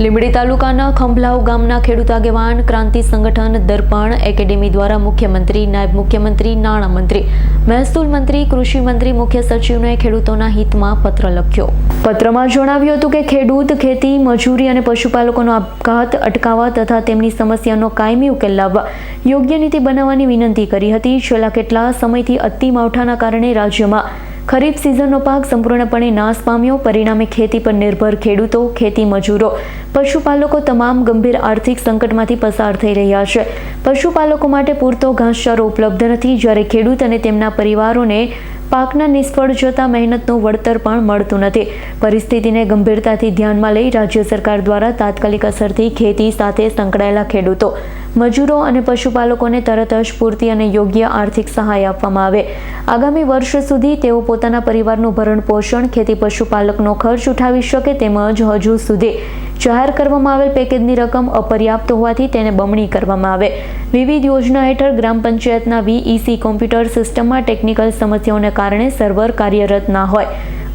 લીંબડી તાલુકાના ખંભલાવ ગામના ખેડૂત આગેવાન ક્રાંતિ સંગઠન દર્પણ એકેડેમી દ્વારા મુખ્યમંત્રી, નાયબ મુખ્યમંત્રી નાણામંત્રી મહેસૂલ મંત્રી, કૃષિ મંત્રી, મુખ્ય સચિવને ખેડૂતોના હિતમાં પત્ર લખ્યો. પત્રમાં જણાવ્યું હતું કે ખેડૂત, ખેતી, મજૂરી અને પશુપાલકોનો આપઘાત, અટકાવવા તથા તેમની સમસ્યાનો કાયમી ઉકેલ લાવવા યોગ્ય નીતિ બનાવવાની વિનંતી કરી હતી. છેલ્લા કેટલા સમયથી અતિ માવઠાના કારણે રાજ્યમાં ખરીફ સિઝનનો પાક સંપૂર્ણપણે નાશ પામ્યો. પરિણામે ખેતી પર નિર્ભર ખેડૂતો, ખેતી મજૂરો, પશુપાલકો તમામ ગંભીર આર્થિક સંકટમાંથી પસાર થઈ રહ્યા છે. પશુપાલકો માટે પૂરતો ઘાસચારો ઉપલબ્ધ નથી. જ્યારે ખેડૂત અને તેમના પરિવારોને પાકના નિષ્ફળ જતા મહેનતનું વળતર પણ મળતું નથી. પરિસ્થિતિને ગંભીરતાથી ધ્યાનમાં લઈ રાજ્ય સરકાર દ્વારા તાત્કાલિક અસરથી ખેતી સાથે સંકળાયેલા ખેડૂતો, મજૂરો અને પશુપાલકોને તરત જ પૂરતી અને યોગ્ય આર્થિક સહાય આપવામાં આવે. આગામી વર્ષ સુધી તેઓ પોતાના પરિવારનું ભરણ પોષણ, ખેતી પશુપાલકનો ખર્ચ ઉઠાવી શકે તેમજ હજુ સુધી જાહેર કરવામાં આવેલ પેકેજની રકમ અપર્યાપ્ત હોવાથી તેને બમણી કરવામાં આવે. વિવિધ યોજના હેઠળ ગ્રામ પંચાયતના વીઈસી કોમ્પ્યુટર સિસ્ટમમાં ટેકનિકલ સમસ્યાઓને કારણે સર્વર કાર્યરત ના હોય.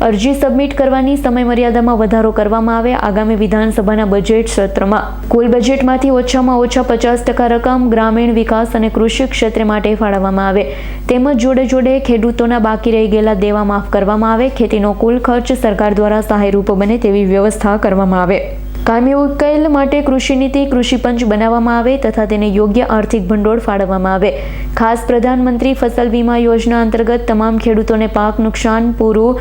અરજી સબમિટ કરવાની સમયમર્યાદામાં વધારો કરવામાં આવે આગામી વિધાનસભાના બજેટ સત્રમાં. કુલ બજેટમાંથી ઓછામાં ઓછા પચાસ ટકા રકમ ગ્રામીણ વિકાસ અને કૃષિ ક્ષેત્ર માટે ફાળવવામાં આવે. તેમજ જોડે જોડે ખેડૂતોના બાકી રહી ગયેલા દેવા માફ કરવામાં આવે. ખેતીનો કુલ ખર્ચ સરકાર દ્વારા સહાયરૂપ બને તેવી વ્યવસ્થા કરવામાં આવે. કાયમી ઉકેલ માટે કૃષિ નીતિ, કૃષિ પંચ બનાવવામાં આવે તથા તેને યોગ્ય આર્થિક ભંડોળ ફાળવવામાં આવે. ખાસ પ્રધાનમંત્રી ફસલ વીમા યોજના અંતર્ગત તમામ ખેડૂતોને પાક નુકસાન પૂરું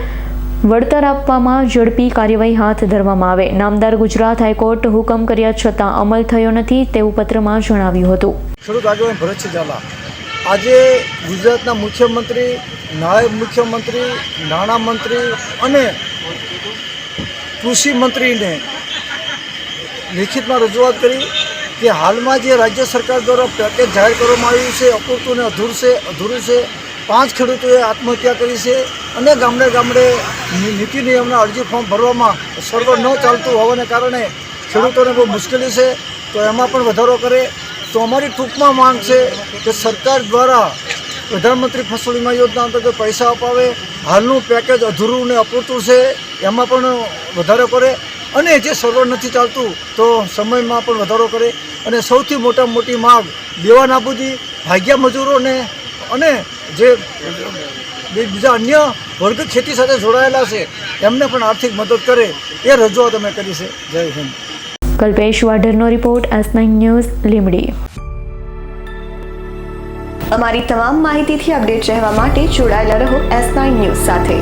વળતર આપવામાં ઝડપી કાર્યવાહી હાથ ધરવામાં આવે. નામદાર ગુજરાત હાઈકોર્ટ હુકમ કર્યા છતાં અમલ થયો નથી તેવું પત્રમાં જણાવ્યું હતું. ખેડૂત આગેવાન ભરત ઝાલા. આજે ગુજરાતના મુખ્યમંત્રી, નાયબ મુખ્યમંત્રી, નાણામંત્રી અને કૃષિ મંત્રીને લેખિતમાં રજૂઆત કરી કે હાલમાં જે રાજ્ય સરકાર દ્વારા પેકેજ જાહેર કરવામાં આવ્યું છે, અપૂરતું ને અધૂર છે, અધૂરું છે, પાંચ ખેડૂતોએ આત્મહત્યા કરી છે અને ગામડે ગામડે નીતિ નિયમના અરજી ફોર્મ ભરવામાં સર્વર ન ચાલતું હોવાને કારણે ખેડૂતોને બહુ મુશ્કેલી છે. તો એમાં પણ વધારો કરે. તો અમારી ટૂંકમાં માંગ છે કે સરકાર દ્વારા પ્રધાનમંત્રી ફસલ વીમા યોજના અંતર્ગત પૈસા અપાવે. હાલનું પેકેજ અધૂરું ને અપૂરતું છે. એમાં પણ વધારો કરે. અને જે સર્વર નથી ચાલતું તો સમયમાં પણ વધારો કરે. અને સૌથી મોટામાં મોટી માગ દેવા નાબૂદી ભાગ્યા મજૂરોને અને જે બી- બીજા અન્ય વર્ગ ખેતી સાથે જોડાયેલા છે એમને પણ આર્થિક મદદ કરે એ રજૂઆત અમે કરી છે. જય Hind. Kalpesh વાઢરનો report S nine news Limdi અમારી તમામ માહિતીથી અપડેટ રહેવા માટે જોડાયેલા રહો એસ નાઇન ન્યૂઝ સાથે.